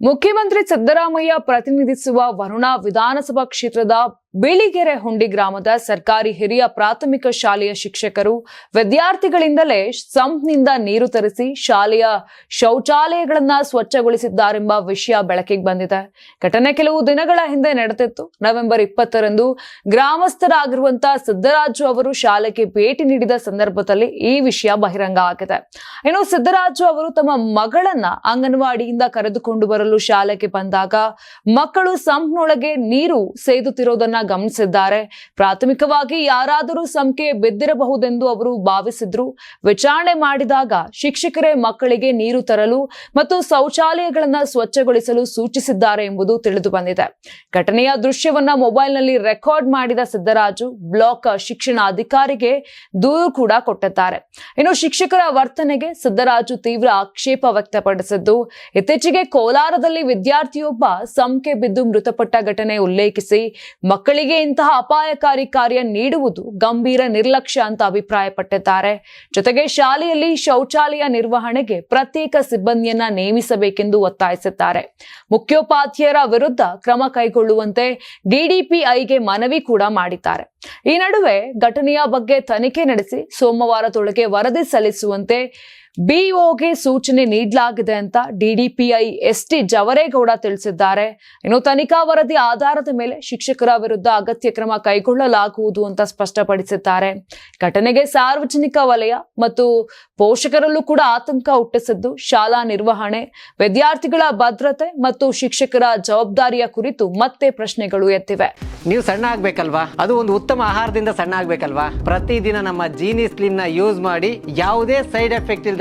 ಮುಖ್ಯಮಂತ್ರಿ ಸಿದ್ದರಾಮಯ್ಯ ಪ್ರತಿನಿಧಿಸುವ ವರುಣಾ ವಿಧಾನಸಭಾ ಕ್ಷೇತ್ರದ ಬಿಳಿಗೆರೆ ಹುಂಡಿ ಗ್ರಾಮದ ಸರ್ಕಾರಿ ಹಿರಿಯ ಪ್ರಾಥಮಿಕ ಶಾಲೆಯ ಶಿಕ್ಷಕರು ವಿದ್ಯಾರ್ಥಿಗಳಿಂದಲೇ ಸಂಪ್ನಿಂದ ನೀರು ತರಿಸಿ ಶಾಲೆಯ ಶೌಚಾಲಯಗಳನ್ನ ಸ್ವಚ್ಛಗೊಳಿಸಿದ್ದಾರೆಂಬ ವಿಷಯ ಬೆಳಕಿಗೆ ಬಂದಿದೆ. ಘಟನೆ ಕೆಲವು ದಿನಗಳ ಹಿಂದೆ ನಡೆದಿತ್ತು. ನವೆಂಬರ್ ಇಪ್ಪತ್ತರಂದು ಗ್ರಾಮಸ್ಥರಾಗಿರುವಂತಹ ಸಿದ್ದರಾಜು ಅವರು ಶಾಲೆಗೆ ಭೇಟಿ ನೀಡಿದ ಸಂದರ್ಭದಲ್ಲಿ ಈ ವಿಷಯ ಬಹಿರಂಗ ಆಗಿದೆ. ಇನ್ನು ಸಿದ್ದರಾಜು ಅವರು ತಮ್ಮ ಮಗಳನ್ನ ಅಂಗನವಾಡಿಯಿಂದ ಕರೆದುಕೊಂಡು ಬರಲು ಶಾಲೆಗೆ ಬಂದಾಗ ಮಕ್ಕಳು ಸಂಪ್ನೊಳಗೆ ನೀರು ಸೇದುತ್ತಿರೋದನ್ನ ಗಮನಿಸಿದ್ದಾರೆ. ಪ್ರಾಥಮಿಕವಾಗಿ ಯಾರಾದರೂ ಸಂಖ್ಯೆ ಬಿದ್ದಿರಬಹುದೆಂದು ಅವರು ಭಾವಿಸಿದ್ರು. ವಿಚಾರಣೆ ಮಾಡಿದಾಗ ಶಿಕ್ಷಕರೇ ಮಕ್ಕಳಿಗೆ ನೀರು ತರಲು ಮತ್ತು ಶೌಚಾಲಯಗಳನ್ನು ಸ್ವಚ್ಛಗೊಳಿಸಲು ಸೂಚಿಸಿದ್ದಾರೆ ಎಂಬುದು ತಿಳಿದು ಬಂದಿದೆ ಘಟನೆಯ ದೃಶ್ಯವನ್ನ ಮೊಬೈಲ್ನಲ್ಲಿ ರೆಕಾರ್ಡ್ ಮಾಡಿದ ಸಿದ್ದರಾಜು ಬ್ಲಾಕ್ ಶಿಕ್ಷಣ ಅಧಿಕಾರಿಗೆ ದೂರು ಕೂಡ ಕೊಟ್ಟಿದ್ದಾರೆ. ಇನ್ನು ಶಿಕ್ಷಕರ ವರ್ತನೆಗೆ ಸಿದ್ದರಾಜು ತೀವ್ರ ಆಕ್ಷೇಪ ವ್ಯಕ್ತಪಡಿಸಿದ್ದು, ಇತ್ತೀಚೆಗೆ ಕೋಲಾರದಲ್ಲಿ ವಿದ್ಯಾರ್ಥಿಯೊಬ್ಬ ಸಂಖ್ಯೆ ಬಿದ್ದು ಮೃತಪಟ್ಟ ಘಟನೆ ಉಲ್ಲೇಖಿಸಿ ಮಕ್ಕಳಿಗೆ ಇಂತಹ ಅಪಾಯಕಾರಿ ಕಾರ್ಯ ನೀಡುವುದು ಗಂಭೀರ ನಿರ್ಲಕ್ಷ್ಯ ಅಂತ ಅಭಿಪ್ರಾಯಪಟ್ಟಿದ್ದಾರೆ. ಜೊತೆಗೆ ಶಾಲೆಯಲ್ಲಿ ಶೌಚಾಲಯ ನಿರ್ವಹಣೆಗೆ ಪ್ರತ್ಯೇಕ ಸಿಬ್ಬಂದಿಯನ್ನ ನೇಮಿಸಬೇಕೆಂದು ಒತ್ತಾಯಿಸಿದ್ದಾರೆ. ಮುಖ್ಯೋಪಾಧ್ಯಾಯರ ವಿರುದ್ಧ ಕ್ರಮ ಕೈಗೊಳ್ಳುವಂತೆ ಡಿಡಿಪಿಐಗೆ ಮನವಿ ಕೂಡ ಮಾಡಿದ್ದಾರೆ. ಈ ನಡುವೆ ಘಟನೆಯ ಬಗ್ಗೆ ತನಿಖೆ ನಡೆಸಿ ಸೋಮವಾರದೊಳಗೆ ವರದಿ ಸಲ್ಲಿಸುವಂತೆ ಬಿಒಗೆ ಸೂಚನೆ ನೀಡಲಾಗಿದೆ ಅಂತ ಡಿಡಿಪಿಐ ಎಸ್ ಟಿ ಜವರೇಗೌಡ ತಿಳಿಸಿದ್ದಾರೆ. ಇನ್ನು ತನಿಖಾ ವರದಿ ಆಧಾರದ ಮೇಲೆ ಶಿಕ್ಷಕರ ವಿರುದ್ಧ ಅಗತ್ಯ ಕ್ರಮ ಕೈಗೊಳ್ಳಲಾಗುವುದು ಅಂತ ಸ್ಪಷ್ಟಪಡಿಸಿದ್ದಾರೆ. ಘಟನೆಗೆ ಸಾರ್ವಜನಿಕ ವಲಯ ಮತ್ತು ಪೋಷಕರಲ್ಲೂ ಕೂಡ ಆತಂಕ ಹುಟ್ಟಿಸಿದ್ದು ಶಾಲಾ ನಿರ್ವಹಣೆ, ವಿದ್ಯಾರ್ಥಿಗಳ ಭದ್ರತೆ ಮತ್ತು ಶಿಕ್ಷಕರ ಜವಾಬ್ದಾರಿಯ ಕುರಿತು ಮತ್ತೆ ಪ್ರಶ್ನೆಗಳು ಎತ್ತಿವೆ. ನೀವು ಸಣ್ಣ ಆಗ್ಬೇಕಲ್ವಾ? ಅದು ಒಂದು ಉತ್ತಮ ಆಹಾರದಿಂದ ಸಣ್ಣ ಆಗ್ಬೇಕಲ್ವಾ? ಪ್ರತಿದಿನ ನಮ್ಮ ಜೀನಿ ಸ್ಲಿಮ್ನ ಯೂಸ್ ಮಾಡಿ ಯಾವುದೇ ಸೈಡ್ ಎಫೆಕ್ಟ್